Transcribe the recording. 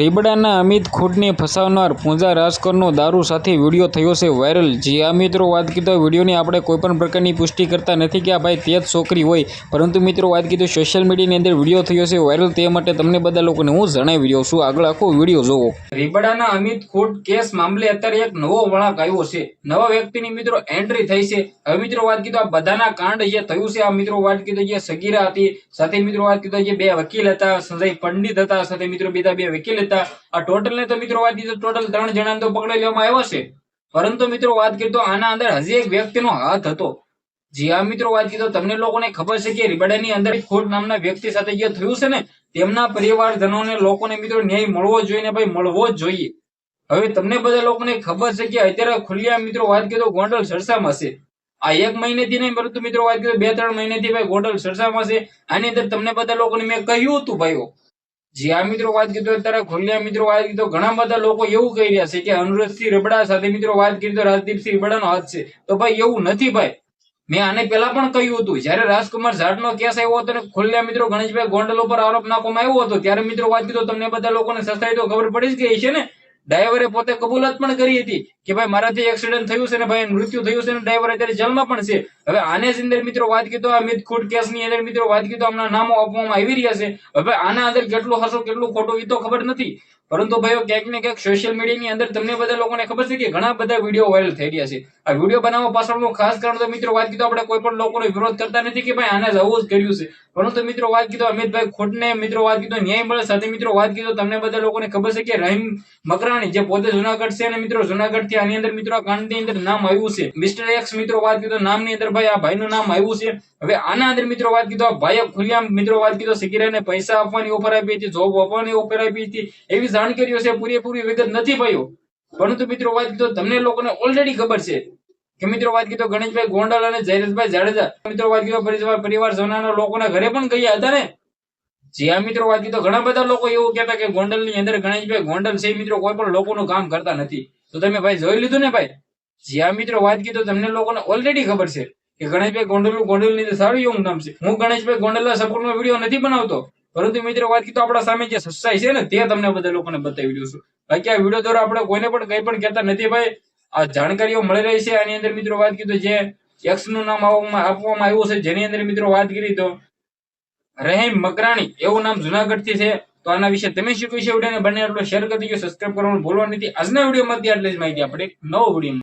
રીબડાના અમિત ખૂટને ફસાવનાર પૂંજા રાજકરનો દારૂ સાથે વીડિયો થયો છે વાયરલ. જે આ મિત્રો, વાત કીધો વિડીયોની આપણે કોઈપણ પ્રકારની પુષ્ટિ કરતા નથી કે આ ભાઈ તે જ છોકરી હોય. પરંતુ મિત્રો, વાત કીધું સોશિયલ મીડિયાની અંદર વીડિયો થયો છે વાયરલ તે માટે તમને બધા લોકોને હું જણાવી રહ્યો છું. આગળ આખો વીડિયો જોવો. રીબડાના અમિત ખૂટ કેસ મામલે અત્યારે એક નવો વળાંક આવ્યો છે. નવા વ્યક્તિની મિત્રો એન્ટ્રી થઈ છે. હવે મિત્રો, વાત કીધું આ બધાના કાંડ જે થયું છે, આ મિત્રો, વાત કીધું જે સગીરા હતી. સાથે મિત્રો, વાત કીધું જે બે વકીલ હતા, સંજય પંડિત હતા. સાથે મિત્રો, બીજા બે વકીલ હતા. આ ટોટલ ને તો મિત્રો વાત કીધું, ટોટલ ત્રણ જણાને તો પકડી લેવામાં આવ્યા છે. પરંતુ મિત્રો વાત કરીએ તો આના અંદર હજી એક વ્યક્તિનો હાથ હતો. જી હા મિત્રો વાત કીધું, તમને લોકોને ખબર છે કે રીબાડાની અંદર ખોટ નામના વ્યક્તિ સાથે જે થયું છે ને, તેમના પરિવારજનોને લોકોને મિત્રો ન્યાય મળવો જોઈએ ને ભાઈ, મળવો જ જોઈએ. હવે તમને બધા લોકોને ખબર છે કે અત્યારે ખુલ્લા મિત્રો વાત કરીએ તો ગોંડલ સરસામાં છે. આ એક મહિનેથી નહીં, પરંતુ મિત્રો વાત કરીએ બે ત્રણ મહિનેથી ભાઈ ગોંડલ સરસામાં છે. આની અંદર તમને બધા લોકોને મેં કહ્યું હતું ભાઈઓ જી આ મિત્રો વાત કીધો અત્યારે ખુલ્લા મિત્રો વાત કીધો ઘણા બધા લોકો એવું કહી રહ્યા છે કે અનુરજસિંહ રબડા સાથે મિત્રો વાત કરી તો રાજદીપસિંહ રબડાનો હાથ છે. તો ભાઈ એવું નથી ભાઈ. મેં આને પહેલા પણ કહ્યું હતું, જ્યારે રાજકુમાર ઝાડનો કેસ આવ્યો હતો ખુલ્લા મિત્રો ગણેશભાઈ ગોંડલ ઉપર આરોપ નાખવામાં આવ્યો હતો, ત્યારે મિત્રો વાત કીધું તમને બધા લોકોને સસ્તાઈ તો ખબર પડી જ ગઈ છે ને? ડ્રાઈવરે પોતે કબૂલાત પણ કરી હતી કે ભાઈ મારાથી એક્સિડન્ટ થયું છે ને ભાઈ મૃત્યુ થયું છે ને ડ્રાઈવર અત્યારે જેલમાં પણ છે. હવે આને જ અંદર મિત્રો વાત કીધો, આ મિથખૂટ કેસની અંદર મિત્રો વાત કીધો, હમણાં નામો આપવામાં આવી રહ્યા છે. હવે આના અંદર કેટલું હશો, કેટલું ખોટું એ તો ખબર નથી. પરંતુ ભાઈઓ, ક્યાંક ને ક્યાંક સોશિયલ મીડિયાની અંદર તમને બધા લોકોને ખબર છે કે ઘણા બધા વીડિયો વાયરલ થઈ રહ્યા છે. આ વીડિયો બનાવવા પાછળનું ખાસ કારણ તો મિત્રો વાત કીધું આપણે કોઈ પણ લોકોનો વિરોધ કરતા નથી કે ભાઈ આને જ આવું જ કર્યું છે. પરંતુ મિત્રો વાત કીધું અમિતભાઈ ખોટને, મિત્રો વાત કીધું ન્યાય મળે, સાથે મિત્રો વાત કીધું, તમને બધા લોકોને ખબર છે કે રહીમ મકરાણી જે પોતે જુનાગઢ છે અને મિત્રો જુનાગઢથી આની અંદર મિત્રો આ કાંડની અંદર નામ આવ્યું છે. મિસ્ટર એક્સ, મિત્રો વાત કીધું, નામની અંદર ભાઈ આ ભાઈનું નામ આવ્યું છે. હવે આના અંદર મિત્રો વાત કીધું, આ ભાઈએ ખુલ્લામ મિત્રો વાત કીધું, સિગીરાને પૈસા આપવાની ઓફર આપી હતી જોબ આપવાની ઓફર આપી હતી, એવી જાણકારીઓ છે, પૂરેપૂરી વિગત નથી ભાઈઓ પરંતુ મિત્રો વાત કીધો, તમને લોકોને ઓલરેડી ખબર છે કે મિત્રો વાત કીધો ગણેશભાઈ ગોંડલ અને જયરેશભાઈ જાડેજા. મિત્રો વાત કીધો, પરિવાર સોનાના લોકોના ઘરે પણ ગયા હતા ને? જ્યાં મિત્રો વાત કીધો, ઘણા બધા લોકો એવું કહેતા કે ગોંડલની અંદર ગણેશભાઈ ગોંડલ છે મિત્રો કોઈ પણ લોકોનું કામ કરતા નથી. તો તમે ભાઈ જોઈ લીધું ને ભાઈ? જ્યાં મિત્રો વાત કીધો, તમને લોકોને ઓલરેડી ખબર છે કે ગણેશભાઈ ગોંડલ ગોંડલની સારું એવું નામ છે. હું ગણેશભાઈ ગોંડલના સપોર્ટમાં વીડિયો નથી બનાવતો. પરંતુ મિત્રો, વાત કીધું આપણા સામે જે સચ્ચાઈ છે ને, તે તમને બધા લોકોને બતાવી દઉં છું. બાકી આ વીડિયો દ્વારા આપણે કોઈને પણ કંઈ પણ કહેતા નથી ભાઈ. આ જાણકારીઓ મળી રહી છે. આની અંદર મિત્રો, વાત કીધું જે એક્સનું નામ આપવામાં આવ્યું છે, જેની અંદર મિત્રો, વાત કરી તો રહીમ મકરાણી, એવું નામ જુનાગઢથી છે. તો આના વિશે તમે શું છે વિડીયોને. બંને એટલો શેર કરી દીધો સબસ્ક્રાઇબ કરવાનું ભૂલવા નથી. આજના વિડીયોમાં આટલી જ માહિતી આપણે નવો વીડિયો